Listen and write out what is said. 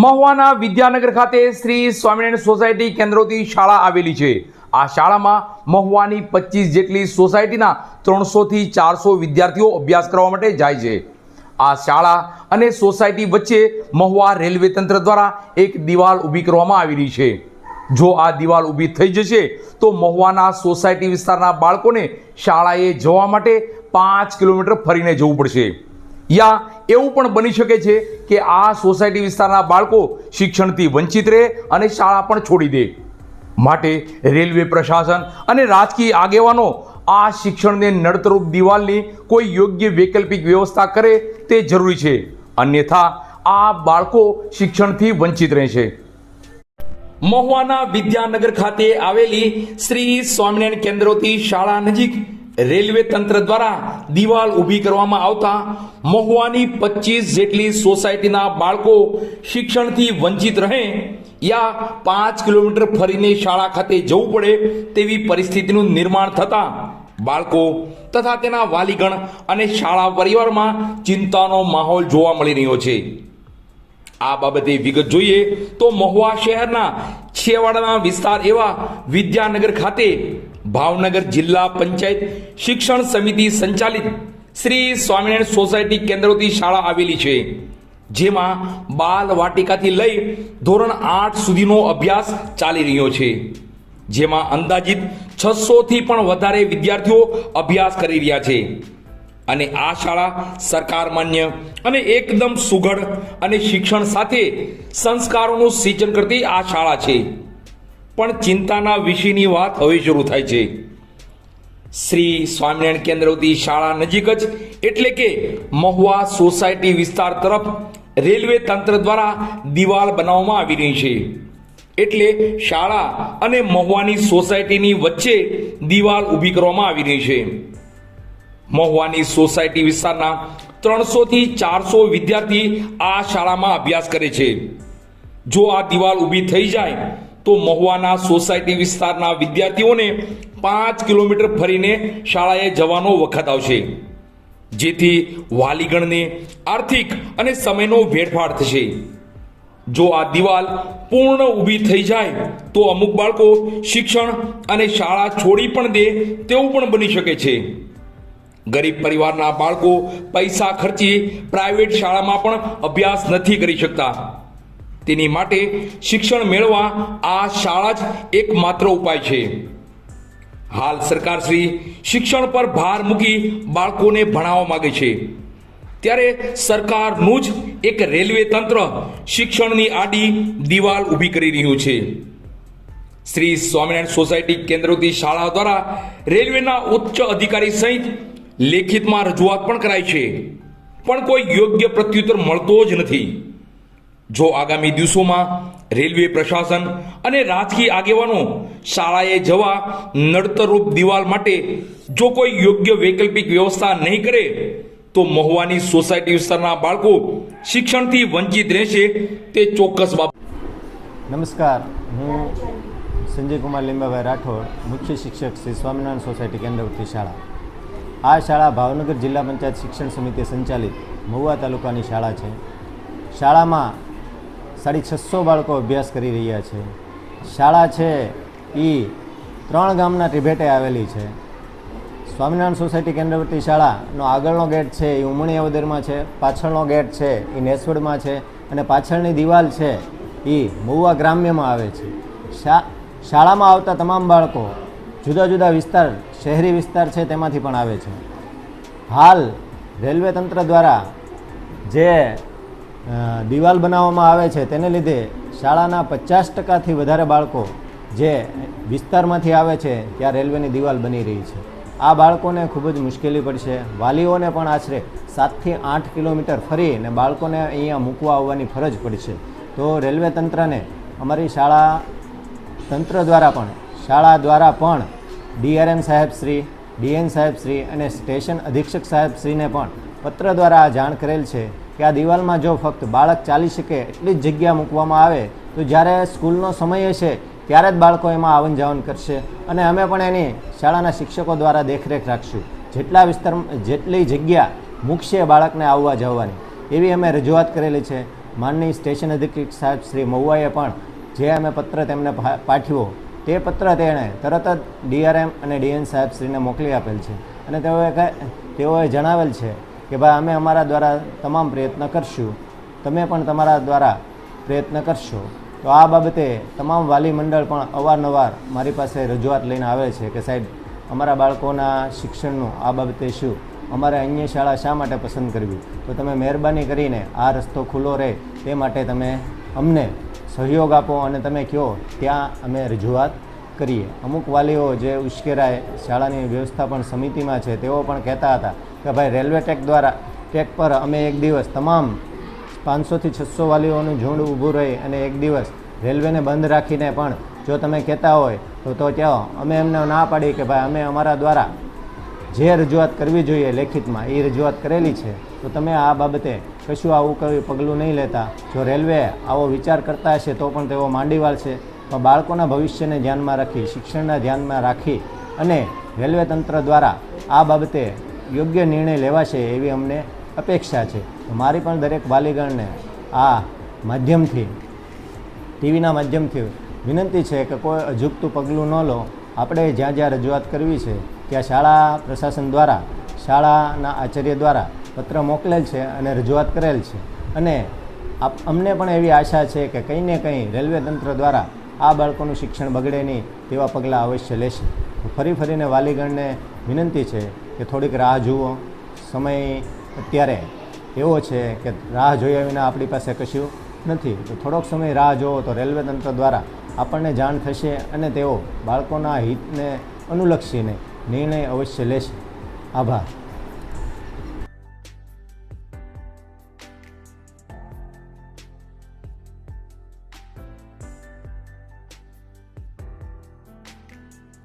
મહુવાના વિદ્યાનગર ખાતે શ્રી સ્વામિનારાયણ સોસાયટી કેન્દ્રોથી શાળા આવેલી છે. આ શાળામાં મહુવાની પચીસ જેટલી સોસાયટીના ત્રણસોથી ચારસો વિદ્યાર્થીઓ અભ્યાસ કરવા માટે જાય છે. આ શાળા અને સોસાયટી વચ્ચે મહુવા રેલવે તંત્ર દ્વારા એક દિવાલ ઊભી કરવામાં આવેલી છે. જો આ દિવાલ ઊભી થઈ જશે, તો મહુવાના સોસાયટી વિસ્તારના બાળકોને શાળાએ જવા માટે પાંચ કિલોમીટર ફરીને જવું પડશે. યા એવું પણ બની શકે છે કે આ સોસાયટી વિસ્તારના બાળકો શિક્ષણથી વંચિત રહે અને શાળા પણ છોડી દે. માટે રેલવે પ્રશાસન અને રાજકીય આગેવાનો આ શિક્ષણને નડતરૂપ દિવાલની કોઈ યોગ્ય વૈકલ્પિક વ્યવસ્થા કરે તે જરૂરી છે. અન્યથા આ બાળકો શિક્ષણથી વંચિત રહેશે. મહુવાના વિદ્યાનગર ખાતે આવેલી શ્રી સ્વામિનારાયણ કેન્દ્રોથી શાળા નજીક રેલવે તંત્ર દ્વારા દિવાલ ઊભી કરવામાં આવતા મહુવાની પચીસ જેટલી સોસાયટીના બાળકો શિક્ષણથી વંચિત રહે, યા પાંચ કિલોમીટર ફરીને શાળા ખાતે જવું પડે તેવી પરિસ્થિતિનું નિર્માણ થતા બાળકો તથા તેના વાલીગણ અને શાળા પરિવારમાં ચિંતાનો માહોલ જોવા મળી રહ્યો છે. આ બાબતે વિગત જોઈએ તો મહુવા શહેરના છેવાડાના વિસ્તાર એવા વિદ્યાનગર ખાતે ભાવનગર જિલ્લા પંચાયત શિક્ષણ સમિતિ સંચાલિત શ્રી સ્વામિનારાયણ સોસાયટી કેન્દ્રોથી શાળા આવેલી છે, જેમાં બાલ વાટિકાથી લઈ ધોરણ આઠ સુધીનો અભ્યાસ ચાલી રહ્યો છે, જેમાં અંદાજિત છસોથી પણ વધારે વિદ્યાર્થીઓ અભ્યાસ કરી રહ્યા છે. અને આ શાળા સરકાર માન્ય અને એકદમ સુઘડ અને શિક્ષણ સાથે સંસ્કારોનું સિંચન કરતી આ શાળા છે. પણ ચિંતાના વિષયની વાત હવે શરૂ થાય છે. શ્રી સ્વામિનારાયણ કેન્દ્રવતી શાળા નજીક જ એટલે કે મહુવા સોસાયટી વિસ્તાર તરફ રેલવે તંત્ર દ્વારા દિવાલ બનાવવામાં આવી રહી છે. એટલે શાળા અને મહુવાની સોસાયટીની વચ્ચે દિવાલ ઊભી કરવામાં આવી રહી છે. મહુવાની સોસાયટી વિસ્તારના ત્રણસો થી ચારસો વિદ્યાર્થી આ શાળામાં અભ્યાસ કરે છે. જો આ દિવાલ ઊભી થઈ જાય, તો મહુવાના સોસાયટી વિસ્તારના વિદ્યાર્થીઓને પાંચ કિલોમીટર ફરીને શાળાએ જવાનો વખત આવશે. જેથી વાલીગણને આર્થિક અને સમયનો વેડફાટ થશે. જો આ દિવાલ પૂર્ણ ઊભી થઈ જાય, તો અમુક બાળકો શિક્ષણ અને શાળા છોડી પણ દે તેવું પણ બની શકે છે. ગરીબ પરિવારના બાળકો પૈસા ખર્ચી પ્રાઇવેટ શાળામાં પણ અભ્યાસ નથી કરી શકતા. તેની માટે શિક્ષણ મેળવવા આ શાળા જ એકમાત્ર ઉપાય છે. હાલ સરકાર શ્રી શિક્ષણ પર ભાર મૂકી બાળકોને ભણાવવા માગે છે. ત્યારે સરકારનું જ એક રેલવે તંત્ર શિક્ષણની આડી દિવાલ ઊભી કરી રહ્યું છે. શ્રી સ્વામિનારાયણ સોસાયટી કેન્દ્રોથી શાળા દ્વારા રેલવેના ઉચ્ચ અધિકારી સહિત લેખિતમાં રજૂઆત પણ કરાઈ છે. પણ કોઈ યોગ્ય પ્રત્યુત્તર મળતો જ નથી. જો આગામી દિવસોમાં રેલવે પ્રશાસન અને રાજકીય આગેવાનો શાળાએ જવા નડતરરૂપ દિવાલ માટે જો કોઈ યોગ્ય વૈકલ્પિક વ્યવસ્થા નહીં કરે, તો મહુવાની સોસાયટી વિસ્તારના બાળકો શિક્ષણથી વંચિત રહેશે તે ચોક્કસ બાબત. નમસ્કાર. હું સંજય કુમાર લીંબાભાઈ રાઠોડ, મુખ્ય શિક્ષક શ્રી સ્વામિનારાયણ સોસાયટી કેન્દ્રવર્તી શાળા. આ શાળા ભાવનગર જિલ્લા પંચાયત શિક્ષણ સમિતિ સંચાલિત. મહુવા તાલુકાની શાળા છે. શાળામાં સાડી છસો બાળકો અભ્યાસ કરી રહ્યા છે. શાળા છે એ ત્રણ ગામના ટિભેટે આવેલી છે. સ્વામિનારાયણ સોસાયટી કેન્દ્રવર્તી શાળાનો આગળનો ગેટ છે એ ઉમણી અવદરમાં છે, પાછળનો ગેટ છે એ નેસવડમાં છે અને પાછળની દિવાલ છે એ મહુવા ગ્રામ્યમાં આવે છે. શાળામાં આવતા તમામ બાળકો જુદા જુદા વિસ્તાર, શહેરી વિસ્તાર છે તેમાંથી પણ આવે છે. હાલ રેલવે તંત્ર દ્વારા જે દિવાલ બનાવવામાં આવે છે તેને લીધે શાળાના પચાસ ટકાથી વધારે બાળકો જે વિસ્તારમાંથી આવે છે ત્યાં રેલવેની દિવાલ બની રહી છે. આ બાળકોને ખૂબ જ મુશ્કેલી પડશે. વાલીઓને પણ આશરે સાતથી આઠ કિલોમીટર ફરી અને બાળકોને અહીંયા મૂકવા આવવાની ફરજ પડશે. તો રેલવે તંત્રને અમારી શાળા તંત્ર દ્વારા પણ શાળા દ્વારા પણ ડીઆરએમ સાહેબશ્રી ડીએન સાહેબશ્રી અને સ્ટેશન અધિક્ષક સાહેબશ્રીને પણ પત્ર દ્વારા જાણ કરેલ છે કે આ દિવાલમાં જો ફક્ત બાળક ચાલી શકે એટલી જ જગ્યા મૂકવામાં આવે, તો જ્યારે સ્કૂલનો સમય હશે ત્યારે જ બાળકો એમાં આવન જાવન કરશે અને અમે પણ એની શાળાના શિક્ષકો દ્વારા દેખરેખ રાખશું. જેટલા વિસ્તાર, જેટલી જગ્યા મૂકશે બાળકને આવવા જવાની, એવી અમે રજૂઆત કરેલી છે. માનની સ્ટેશન અધિક્ષક સાહેબ શ્રી મહુવાએ પણ જે અમે પત્ર તેમને પાઠવ્યો તે પત્ર તેણે તરત જ ડીઆરએમ અને ડીએન સાહેબ શ્રીને મોકલી આપેલ છે. અને તેઓએ તેઓએ જણાવેલ છે કે, ભાઈ, અમે અમારા દ્વારા તમામ પ્રયત્ન કરશું. તમે પણ તમારા દ્વારા પ્રયત્ન કરશો. તો આ બાબતે તમામ વાલી મંડળ પણ અવારનવાર મારી પાસે રજૂઆત લઈને આવે છે કે, સાહેબ, અમારા બાળકોના શિક્ષણનું આ બાબતે શું? અમારે અન્ય શાળા શા માટે પસંદ કરવી? તો તમે મહેરબાની કરીને આ રસ્તો ખુલ્લો રહે. તે માટે તમે અમને સહયોગ આપો અને તમે કહો, ત્યાં અમે રજૂઆત કરીએ. અમુક વાલીઓ જે ઉશ્કેરાય, શાળાની વ્યવસ્થાપન સમિતિમાં છે, તેઓ પણ કહેતા હતા કે, ભાઈ, રેલવે ટેક દ્વારા, ટેક પર અમે એક દિવસ તમામ પાંચસોથી છસો વાલીઓનું ઝુંડ ઊભું રહી અને એક દિવસ રેલવેને બંધ રાખીને પણ જો તમે કહેતા હોય, તો તો ત્યાં અમે એમને ના પાડી કે, ભાઈ, અમે અમારા દ્વારા જે રજૂઆત કરવી જોઈએ લેખિતમાં, એ રજૂઆત કરેલી છે. તો તમે આ બાબતે કશું આવું કોઈ પગલું નહીં લેતા. જો રેલવે આવો વિચાર કરતા હશે, તો પણ તેઓ માંડી વાળશે પણ બાળકોના ભવિષ્યને ધ્યાનમાં રાખી, શિક્ષણના ધ્યાનમાં રાખી અને રેલવે તંત્ર દ્વારા આ બાબતે યોગ્ય નિર્ણય લેવાશે એવી અમને અપેક્ષા છે. મારી પણ દરેક વાલીગણને આ માધ્યમથી, ટીવીના માધ્યમથી વિનંતી છે કે કોઈ અજુગતું પગલું ન લો. આપણે જ્યાં જ્યાં રજૂઆત કરવી છે, ત્યાં શાળા પ્રશાસન દ્વારા, શાળાના આચાર્ય દ્વારા પત્ર મોકલેલ છે અને રજૂઆત કરેલ છે. અને અમને પણ એવી આશા છે કે કંઈ ને કંઈ રેલવે તંત્ર દ્વારા આ બાળકોનું શિક્ષણ બગડે નહીં તેવા પગલાં અવશ્ય લેશે. ફરી ફરીને વાલીગણને વિનંતી છે કે થોડીક રાહ જુઓ. સમય અત્યારે એવો છે કે રાહ જોયા વિના આપણી પાસે કશું નથી. તો થોડોક સમય રાહ જુઓ તો રેલવે તંત્ર દ્વારા આપણને જાણ થશે અને તેઓ બાળકોના હિતને અનુલક્ષીને નિર્ણય અવશ્ય લેશે. આભાર.